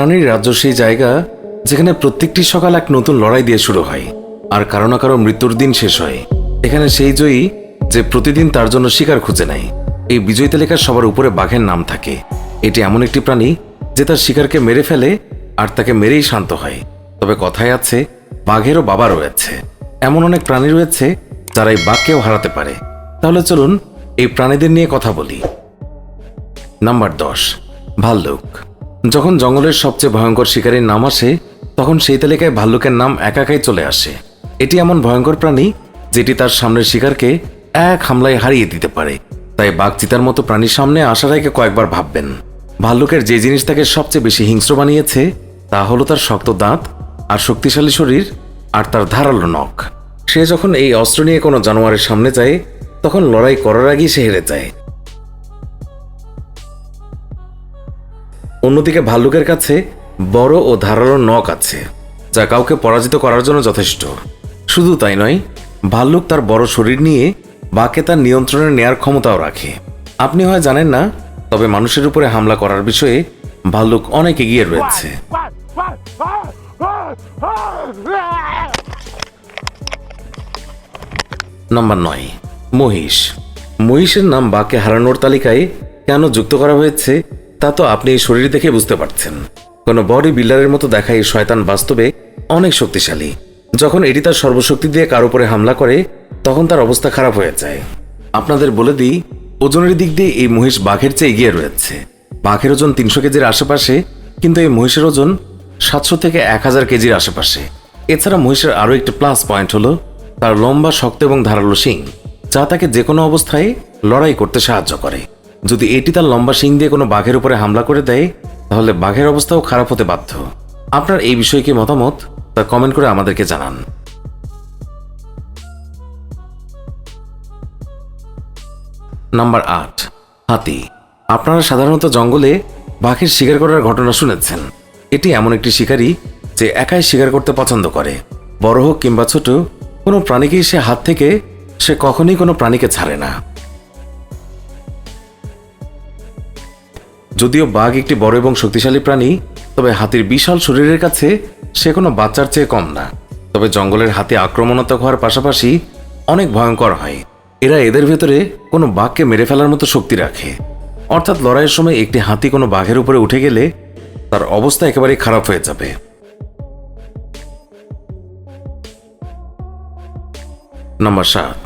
প্রাণীর রাজ্য সেই জায়গা যেখানে প্রত্যেকটি সকাল এক নতুন লড়াই দিয়ে শুরু হয়, আর কারও না কারও মৃত্যুর দিন শেষ হয়। এখানে সেই জয়ী যে প্রতিদিন তার জন্য শিকার খুঁজে নেয়। এই বিজয়ী তালিকার সবার উপরে বাঘের নাম থাকে। এটি এমন একটি প্রাণী যে তার শিকারকে মেরে ফেলে আর তাকে মেরেই শান্ত হয়। তবে কথায় আছে, বাঘেরও বাবা রয়েছে। এমন অনেক প্রাণী রয়েছে যারা এই বাঘকেও হারাতে পারে। তাহলে চলুন এই প্রাণীদের নিয়ে কথা বলি। নাম্বার দশ, ভাল্লুক। যখন জঙ্গলের সবচেয়ে ভয়ঙ্কর শিকারীর নাম আসে, তখন সেই তালিকায় ভাল্লুকের নাম একাকাই চলে আসে। এটি এমন ভয়ঙ্কর প্রাণী, যেটি তার সামনের শিকারকে এক হামলায় হারিয়ে দিতে পারে। তাই বাঘ চিতার মতো প্রাণীর সামনে আসার আগে কয়েকবার ভাববেন, ভাল্লুকের যে জিনিস তাকে সবচেয়ে বেশি হিংস্র বানিয়েছে, তা হলো তার শক্ত দাঁত আর শক্তিশালী শরীর আর তার ধারালো নখ। সে যখন এই অস্ত্র নিয়ে কোনো জানোয়ারের সামনে যায়, তখন লড়াই করার আগেই সে হেরে যায়। অন্যদিকে ভাল্লুকের কাছে বড় ও ধারালো নখ আছে, যা কাউকে পরাজিত করার জন্য যথেষ্ট। শুধু তাই নয়, ভাল্লুক তার বড় শরীর নিয়ে বাকে তার নিয়ন্ত্রণে নেয়ার ক্ষমতাও রাখে। আপনি হয় জানেন না, তবে মানুষের উপরে হামলা করার বিষয়ে ভাল্লুক অনেক এগিয়ে রয়েছে। নাম্বার নয়, মহিষ। মহিষের নাম বাঘকে হারানোর তালিকায় কেন যুক্ত করা হয়েছে তা তো আপনি এই শরীর দেখে বুঝতে পারছেন। কোনো বডি বিল্ডারের মতো দেখা এই শয়তান বাস্তবে অনেক শক্তিশালী। যখন এটি তার সর্বশক্তি দিয়ে কার উপরে হামলা করে, তখন তার অবস্থা খারাপ হয়ে যায়। আপনাদের বলে দিই, ওজনের দিক দিয়ে এই মহিষ বাঘের চেয়ে এগিয়ে রয়েছে। বাঘের ওজন তিনশো কেজির আশেপাশে, কিন্তু এই মহিষের ওজন সাতশো থেকে এক হাজার কেজির আশেপাশে। এছাড়া মহিষের আরও একটি প্লাস পয়েন্ট হলো তার লম্বা, শক্ত এবং ধারালো শিং, যা তাকে যে কোনো অবস্থায় লড়াই করতে সাহায্য করে। যদি এটি তার লম্বা শিং দিয়ে কোনো বাঘের উপরে হামলা করে দেয়, তাহলে বাঘের অবস্থাও খারাপ হতে বাধ্য। আপনার এই বিষয়ে কি মতামত? তা কমেন্ট করে আমাদেরকে জানান। নাম্বার আট, হাতি। আপনারা সাধারণত জঙ্গলে বাঘের শিকার করার ঘটনা শুনেছেন। এটি এমন একটি শিকারী যে একাই শিকার করতে পছন্দ করে। বড় হোক কিংবা ছোট, কোনো প্রাণীকেই সে হাত থেকে, সে কখনোই কোনো প্রাণীকে ছাড়ে না। যদিও বাঘ একটি বড় এবং শক্তিশালী প্রাণী, তবে হাতির বিশাল শরীরের কাছে সে কোনো বাচ্চার চেয়ে কম না। তবে জঙ্গলের হাতি আক্রমণাত্মক হওয়ার পাশাপাশি অনেক ভয়ঙ্কর হয়। এরা এদের ভেতরে কোনো বাঘকে মেরে ফেলার মতো শক্তি রাখে। অর্থাৎ লড়াইয়ের সময় একটি হাতি কোনো বাঘের উপরে উঠে গেলে তার অবস্থা একেবারে খারাপ হয়ে যাবে। নম্বর সাত,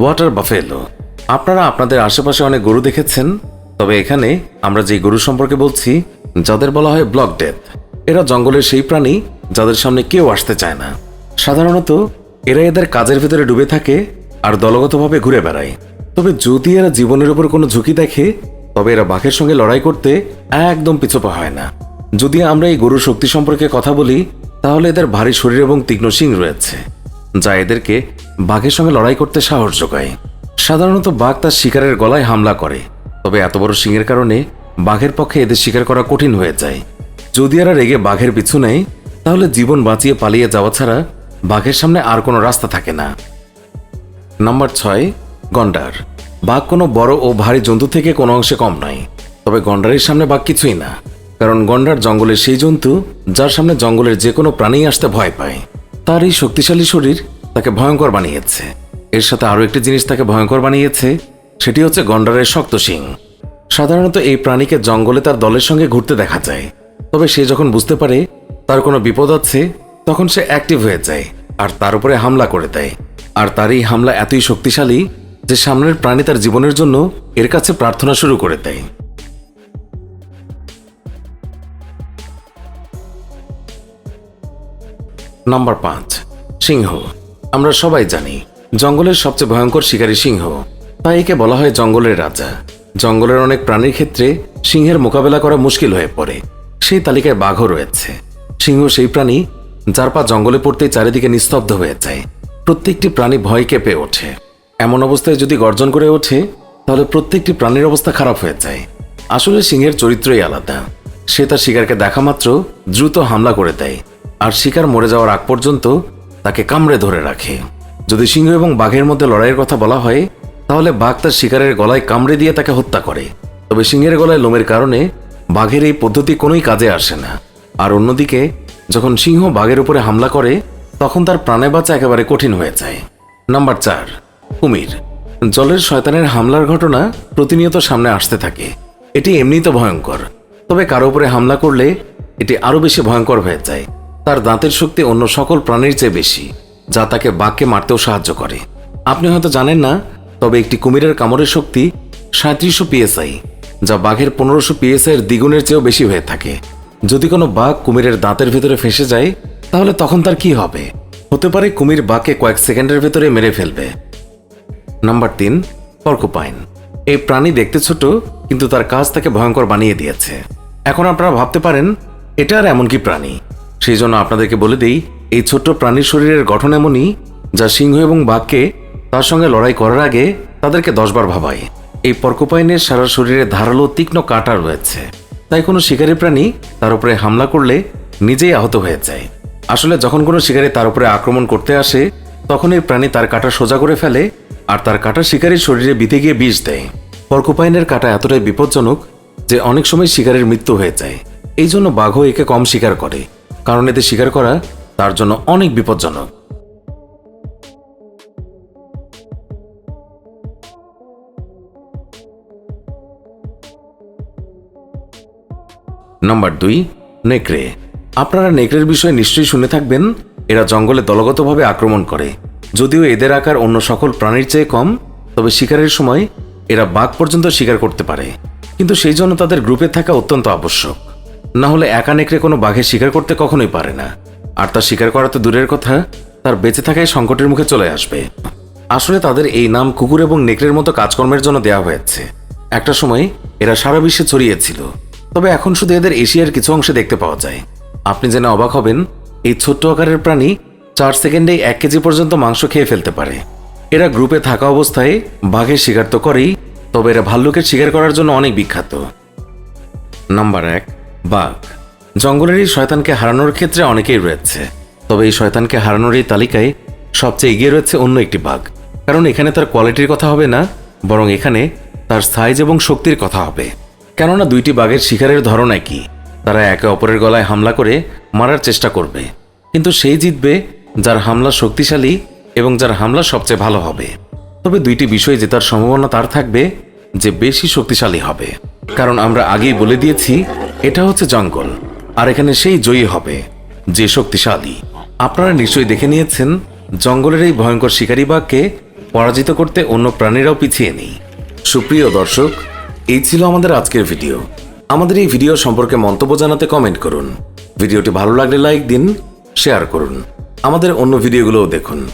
ওয়াটার বাফেলো। আপনারা আপনাদের আশেপাশে অনেক গরু দেখেছেন? তবে এখানে আমরা যে গরু সম্পর্কে বলছি, যাদের বলা হয় ব্লক ডেথ এরা জঙ্গলের সেই প্রাণী যাদের সামনে কেউ আসতে চায় না। সাধারণত এরা এদের কাজের ভেতরে ডুবে থাকে আর দলগতভাবে ঘুরে বেড়ায়। তবে যদি এরা জীবনের উপর কোনো ঝুঁকি দেখে, তবে এরা বাঘের সঙ্গে লড়াই করতে একদম পিছপা হয় না। যদি আমরা এই গরুর শক্তি সম্পর্কে কথা বলি, তাহলে এদের ভারী শরীর এবং তীক্ষ্ণ শিং রয়েছে, যা এদেরকে বাঘের সঙ্গে লড়াই করতে সাহস যোগায়। সাধারণত বাঘ তার শিকারের গলায় হামলা করে তবে এত বড় শিংয়ের কারণে বাঘের পক্ষে এদের শিকার করা কঠিন হয়ে যায়। যদি এরা রেগে বাঘের পিছু নেয়, তাহলে জীবন বাঁচিয়ে পালিয়ে যাওয়া ছাড়া বাঘের সামনে আর কোনো রাস্তা থাকে না। নাম্বার ছয়, গন্ডার। বাঘ কোনো বড় ও ভারী জন্তু থেকে কোনো অংশে কম নয়। তবে গন্ডারের সামনে বাঘ কিছুই না। কারণ গন্ডার জঙ্গলের সেই জন্তু যার সামনে জঙ্গলের যে কোনো প্রাণী আসতে ভয় পায়। তার এই শক্তিশালী শরীর তাকে ভয়ঙ্কর বানিয়েছে। এর সাথে আরও একটি জিনিস তাকে ভয়ঙ্কর বানিয়েছে সেটি হচ্ছে গন্ডারের শক্ত শিং। সাধারণত এই প্রাণীকে জঙ্গলে তার দলের সঙ্গে ঘুরতে দেখা যায়। তবে সে যখন বুঝতে পারে তার কোনো বিপদ আছে, তখন সে অ্যাক্টিভ হয়ে যায় আর তার উপরে হামলা করে দেয়। আর তার এই হামলা এতই শক্তিশালী যে সামনের প্রাণী তার জীবনের জন্য এর কাছে প্রার্থনা শুরু করে দেয়। নাম্বার পাঁচ, সিংহ। আমরা সবাই জানি, জঙ্গলের সবচেয়ে ভয়ঙ্কর শিকারী সিংহ। তাই একে বলা হয় জঙ্গলের রাজা। জঙ্গলের অনেক প্রাণীর ক্ষেত্রে সিংহের মোকাবেলা করা মুশকিল হয়ে পড়ে। সেই তালিকায় বাঘও রয়েছে। সিংহ সেই প্রাণী যার পা জঙ্গলে পড়তেই চারিদিকে নিস্তব্ধ হয়ে যায়। প্রত্যেকটি প্রাণী ভয় কেঁপে ওঠে। এমন অবস্থায় যদি গর্জন করে ওঠে, তাহলে প্রত্যেকটি প্রাণীর অবস্থা খারাপ হয়ে যায়। আসলে সিংহের চরিত্রই আলাদা। সে তার শিকারকে দেখা মাত্র দ্রুত হামলা করে দেয়। আর শিকার মরে যাওয়ার আগ পর্যন্ত তাকে কামড়ে ধরে রাখে। যদি সিংহ এবং বাঘের মধ্যে লড়াইয়ের কথা বলা হয় তাহলে বাঘ তার শিকারের গলায় কামড়ে দিয়ে তাকে হত্যা করে। তবে সিংহের গলায় লোমের কারণে বাঘের এই পদ্ধতি কোনোই কাজে আসে না। আর অন্যদিকে, যখন সিংহ বাঘের উপরে হামলা করে, তখন তার প্রাণে বাঁচা একেবারে কঠিন হয়ে যায়। নাম্বার চার, কুমির। জলের শয়তানের হামলার ঘটনা প্রতিনিয়ত সামনে আসতে থাকে। এটি এমনিই তো ভয়ঙ্কর। তবে কারও উপরে হামলা করলে এটি আরও বেশি ভয়ঙ্কর হয়ে যায়। তার দাঁতের শক্তি অন্য সকল প্রাণীর চেয়ে বেশি, যা তাকে বাঘকে মারতেও সাহায্য করে। আপনি হয়তো জানেন না তবে একটি কুমিরের কামড়ের শক্তি সাঁত্রিশশো পিএসআই, যা বাঘের পনেরোশো পিএসআই এর দ্বিগুণের চেয়েও বেশি হয়ে থাকে। যদি কোনো বাঘ কুমিরের দাঁতের ভেতরে ফেসে যায়, তাহলে তখন তার কি হবে? হতে পারে কুমির বাঘকে কয়েক সেকেন্ডের ভেতরে মেরে ফেলবে। নাম্বার তিন, পর্কুপাইন। এই প্রাণী দেখতে ছোট, কিন্তু তার কাজ তাকে ভয়ঙ্কর বানিয়ে দিয়েছে। এখন আপনারা ভাবতে পারেন, এটা আর এমন কি প্রাণী? সেই জন্য আপনাদেরকে বলে দিই, এই ছোট্ট প্রাণীর শরীরের গঠন এমনই, যা সিংহ এবং বাঘকে তার সঙ্গে লড়াই করার আগে তাদেরকে দশবার ভাবায় এই পর্কুপাইনের সারা শরীরে ধারালো তীক্ষ্ণ কাঁটা রয়েছে। তাই কোনো শিকারী প্রাণী তার উপরে হামলা করলে নিজেই আহত হয়ে যায়। আসলে যখন কোনো শিকারী তার উপরে আক্রমণ করতে আসে, তখন এই প্রাণী তার কাঁটা সোজা করে ফেলে আর তার কাঁটা শিকারীর শরীরে বিধে গিয়ে বিষ দেয়। পর্কুপাইনের কাঁটা এতটাই বিপজ্জনক যে অনেক সময় শিকারের মৃত্যু হয়ে যায়। এই জন্য বাঘও একে কম শিকার করে, কারণ এতে শিকার করা তার জন্য অনেক বিপজ্জনক। নাম্বার দুই, নেকড়ে। আপনারা নেকড়ের বিষয়ে নিশ্চয়ই শুনে থাকবেন, এরা জঙ্গলে দলগতভাবে আক্রমণ করে। যদিও এদের আকার অন্য সকল প্রাণীর চেয়ে কম, তবে শিকারের সময় এরা বাঘ পর্যন্ত শিকার করতে পারে। কিন্তু সেই জন্য তাদের গ্রুপে থাকা অত্যন্ত আবশ্যক। না হলে একা নেকড়ে কোনো বাঘের শিকার করতে কখনোই পারে না। আর তার শিকার করা তো দূরের কথা, তার বেঁচে থাকায় সংকটের মুখে চলে আসবে। আসলে তাদের এই নাম কুকুর এবং নেকড়ের মতো কাজকর্মের জন্য দেওয়া হয়েছে। একটা সময় এরা সারা বিশ্বে ছড়িয়েছিল তবে এখন শুধু এদের এশিয়ার কিছু অংশে দেখতে পাওয়া যায়। আপনি জেনে অবাক হবেন, এই ছোট্ট আকারের প্রাণী চার সেকেন্ডেই এক কেজি পর্যন্ত মাংস খেয়ে ফেলতে পারে। এরা গ্রুপে থাকা অবস্থায় বাঘের শিকার তো করেই, তবে এরা ভাল্লুকের শিকার করার জন্য অনেক বিখ্যাত। নাম্বার এক, বাঘ। জঙ্গলের এই শয়তানকে হারানোর ক্ষেত্রে অনেকেই রয়েছে, তবে এই শয়তানকে হারানোর এই তালিকায় সবচেয়ে এগিয়ে রয়েছে অন্য একটি বাঘ। কারণ এখানে তার কোয়ালিটির কথা হবে না, বরং এখানে তার সাইজ এবং শক্তির কথা হবে। কেননা দুইটি বাঘের শিকারের ধরন একই তারা একে অপরের গলায় হামলা করে মারার চেষ্টা করবে। কিন্তু সেই জিতবে যার হামলা শক্তিশালী এবং যার হামলা সবচেয়ে ভালো হবে। তবে দুইটি বিষয় জেতার সম্ভাবনা তার থাকবে যে বেশি শক্তিশালী হবে। কারণ আমরা আগেই বলে দিয়েছি, এটা হচ্ছে জঙ্গল, আর এখানে সেই জয়ী হবে, যে শক্তিশালী। আপনারা নিশ্চয়ই দেখে নিয়েছেন, জঙ্গলের এই ভয়ঙ্কর শিকারী বাঘকে পরাজিত করতে অন্য প্রাণীরাও পিছিয়ে নেই। সুপ্রিয় দর্শক এই ছিল আমাদের আজকের ভিডিও। আমাদের এই ভিডিও সম্পর্কে মন্তব্য জানাতে কমেন্ট করুন। ভিডিওটি ভালো লাগলে লাইক দিন শেয়ার করুন। আমাদের অন্য ভিডিওগুলোও দেখুন।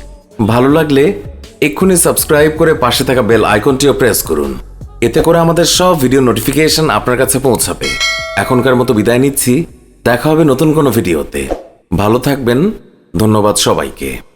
ভালো লাগলে এক্ষুনি সাবস্ক্রাইব করে পাশে থাকা বেল আইকনটিও প্রেস করুন। এতে করে আমাদের সব ভিডিও নোটিফিকেশন আপনার কাছে পৌঁছাবে। এখনকার মতো বিদায় নিচ্ছি। দেখা হবে নতুন কোনো ভিডিওতে। ভালো থাকবেন। ধন্যবাদ সবাইকে।